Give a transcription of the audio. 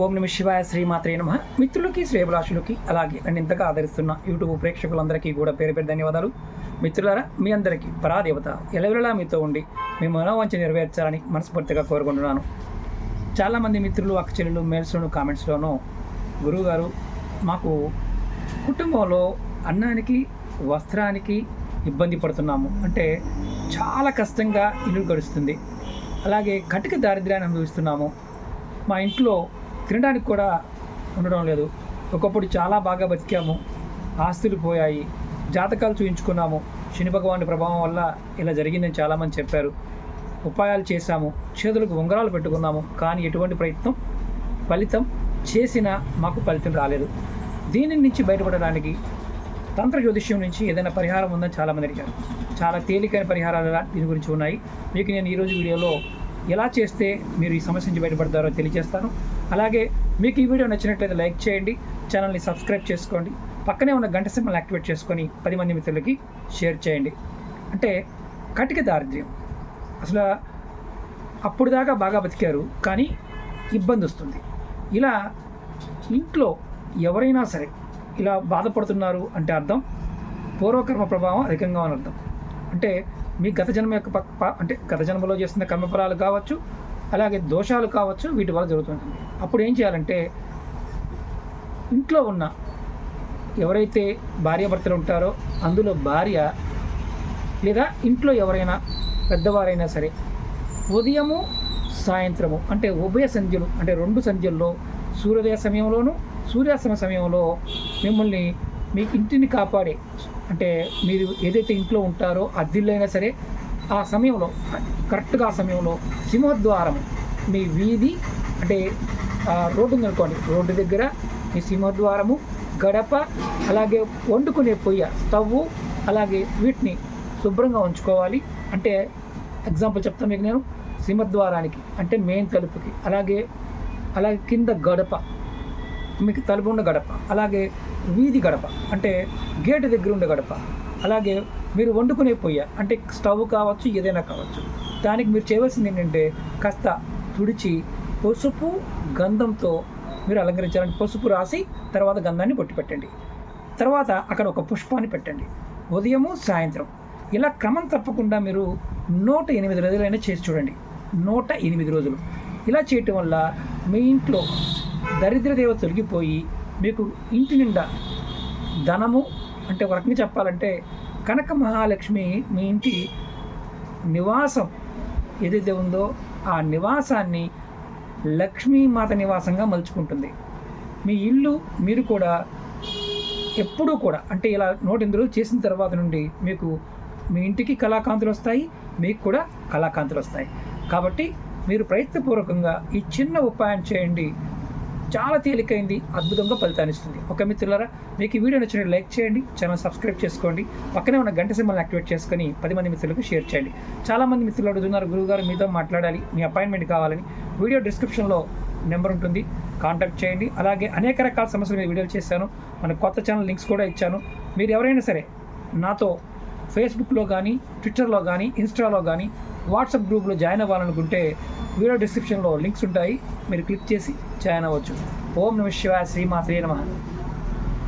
ఓం నమ శివాయ శ్రీమాత్రే నమ. మిత్రులకి శ్రేయభిలాషులకి అలాగే నన్ను ఇంతగా ఆదరిస్తున్న యూట్యూబ్ ప్రేక్షకులందరికీ కూడా పేరు పేరు ధన్యవాదాలు. మిత్రులారా మీ అందరికీ పరాదేవత ఎలవెలలా మీతో ఉండి మీ మనోవంచ నెరవేర్చాలని మనస్ఫూర్తిగా కోరుకుంటున్నాను. చాలామంది మిత్రులు అక్కచెల్లెలు మెయిల్స్లోను కామెంట్స్లోనూ గురువుగారు మాకు కుటుంబంలో అన్నానికి వస్త్రానికి ఇబ్బంది పడుతున్నాము. అంటే చాలా కష్టంగా ఇల్లు గడుస్తుంది. అలాగే కటిక దారిద్ర్యాన్ని అనుభవిస్తున్నాము. మా ఇంట్లో తినడానికి కూడా ఉండడం లేదు. ఒకప్పుడు చాలా బాగా బతికాము. ఆస్తులు పోయాయి. జాతకాలు చూయించుకున్నాము. శని భగవాని ప్రభావం వల్ల ఇలా జరిగిందని చాలామంది చెప్పారు. ఉపాయాలు చేశాము. చేతులకు ఉంగరాలు పెట్టుకున్నాము. కానీ ఎటువంటి ప్రయత్నం ఫలితం చేసినా మాకు ఫలితం రాలేదు. దీని నుంచి బయటపడడానికి తంత్ర జ్యోతిష్యం నుంచి ఏదైనా పరిహారం ఉందని చాలామంది అడిగారు. చాలా తేలికైన పరిహారాలు దీని గురించి ఉన్నాయి. మీకు నేను ఈరోజు వీడియోలో ఎలా చేస్తే మీరు ఈ సమస్య నుంచి బయటపడతారో తెలియజేస్తాను. అలాగే మీకు ఈ వీడియో నచ్చినట్లయితే లైక్ చేయండి ఛానల్ని సబ్స్క్రైబ్ చేసుకోండి పక్కనే ఉన్న గంట సింబల్ యాక్టివేట్ చేసుకొని పది మంది మిత్రులకి షేర్ చేయండి. అంటే కటిక దారిద్ర్యం. అసలు అప్పుడు దాకా బాగా బతికారు కానీ ఇబ్బంది వస్తుంది. ఇలా ఇంట్లో ఎవరైనా సరే ఇలా బాధపడుతున్నారు అంటే అర్థం పూర్వకర్మ ప్రభావం అధికంగా అని అర్థం. అంటే మీ గత జన్మ యొక్క పక్క అంటే గత జన్మలో చేస్తున్న కర్మఫలాలు కావచ్చు అలాగే దోషాలు కావచ్చు వీటి వల్ల జరుగుతుంటుంది. అప్పుడు ఏం చేయాలంటే ఇంట్లో ఉన్న ఎవరైతే భార్యాభర్తలు ఉంటారో అందులో భార్య లేదా ఇంట్లో ఎవరైనా పెద్దవారైనా సరే ఉదయము సాయంత్రము అంటే ఉభయ సంధ్యలు అంటే రెండు సంధ్యల్లో సూర్యోదయ సమయంలోను సూర్యాస్తమ సమయంలో మిమ్మల్ని మీ ఇంటిని కాపాడే అంటే మీరు ఏదైతే ఇంట్లో ఉంటారో అద్దిల్లైనా సరే ఆ సమయంలో కరెక్ట్గా ఆ సమయంలో సింహద్వారం మీ వీధి అంటే రోడ్డు ఉందనుకోండి రోడ్డు దగ్గర మీ సింహద్వారము గడప అలాగే వండుకునే పొయ్య స్టవ్ అలాగే వీటిని శుభ్రంగా ఉంచుకోవాలి. అంటే ఎగ్జాంపుల్ చెప్తాను మీకు నేను. సింహద్వారానికి అంటే మెయిన్ తలుపుకి అలాగే అలాగే కింద గడప మీకు తలుపు ఉన్న గడప అలాగే వీధి గడప అంటే గేటు దగ్గర ఉండే గడప అలాగే మీరు వండుకునే పొయ్య అంటే స్టవ్ కావచ్చు ఏదైనా కావచ్చు. దానికి మీరు చేయవలసింది ఏంటంటే కాస్త తుడిచి పసుపు గంధంతో మీరు అలంకరించాలంటే పసుపు రాసి తర్వాత గంధాన్ని పొట్టి పెట్టండి. తర్వాత అక్కడ ఒక పుష్పాన్ని పెట్టండి. ఉదయము సాయంత్రం. ఇలా క్రమం తప్పకుండా మీరు నూట ఎనిమిది రోజులైనా చేసి చూడండి. నూట ఎనిమిది రోజులు. ఇలా చేయటం వల్ల మీ ఇంట్లో దరిద్ర దేవత తొలగిపోయి మీకు ఇంటి నిండా ధనము అంటే ఒక రకంగా చెప్పాలంటే కనక మహాలక్ష్మి మీ ఇంటి నివాసం ఏదైతే ఉందో ఆ నివాసాన్ని లక్ష్మీమాత నివాసంగా మలుచుకుంటుంది. మీ ఇల్లు మీరు కూడా ఎప్పుడూ కూడా అంటే ఇలా నూట ఎనిమిది రోజులు చేసిన తర్వాత నుండి మీకు మీ ఇంటికి కళాకాంతులు వస్తాయి మీకు కూడా కళాకాంతులు వస్తాయి. కాబట్టి మీరు ప్రయత్నపూర్వకంగా ఈ చిన్న ఉపాయం చేయండి. చాలా తేలికైంది అద్భుతంగా ఫలితాన్ని ఇస్తుంది. ఒక మిత్రులారా మీకు ఈ వీడియో నచ్చిన లైక్ చేయండి ఛానల్ సబ్స్క్రైబ్ చేసుకోండి పక్కనే ఉన్న గంట సింబల్ని యాక్టివేట్ చేసుకొని పది మంది మిత్రులకు షేర్ చేయండి. చాలామంది మిత్రులు అడుగుతున్నారు గురువుగారు మీతో మాట్లాడాలి మీ అపాయింట్మెంట్ కావాలని. వీడియో డిస్క్రిప్షన్లో నెంబర్ ఉంటుంది కాంటాక్ట్ చేయండి. అలాగే అనేక రకాల సమస్యలు నేను వీడియోలు చేశాను మన కొత్త ఛానల్ లింక్స్ కూడా ఇచ్చాను. మీరు ఎవరైనా సరే నాతో ఫేస్బుక్లో కానీ ట్విట్టర్లో కానీ ఇన్స్టాలో కానీ వాట్సాప్ గ్రూప్లో జాయిన్ అవ్వాలనుకుంటే వీడియో డిస్క్రిప్షన్లో లింక్స్ ఉంటాయి. మీరు క్లిక్ చేసి జాయిన్ అవ్వచ్చు. ఓం నమ శివాయ శ్రీమాత్రే నమ.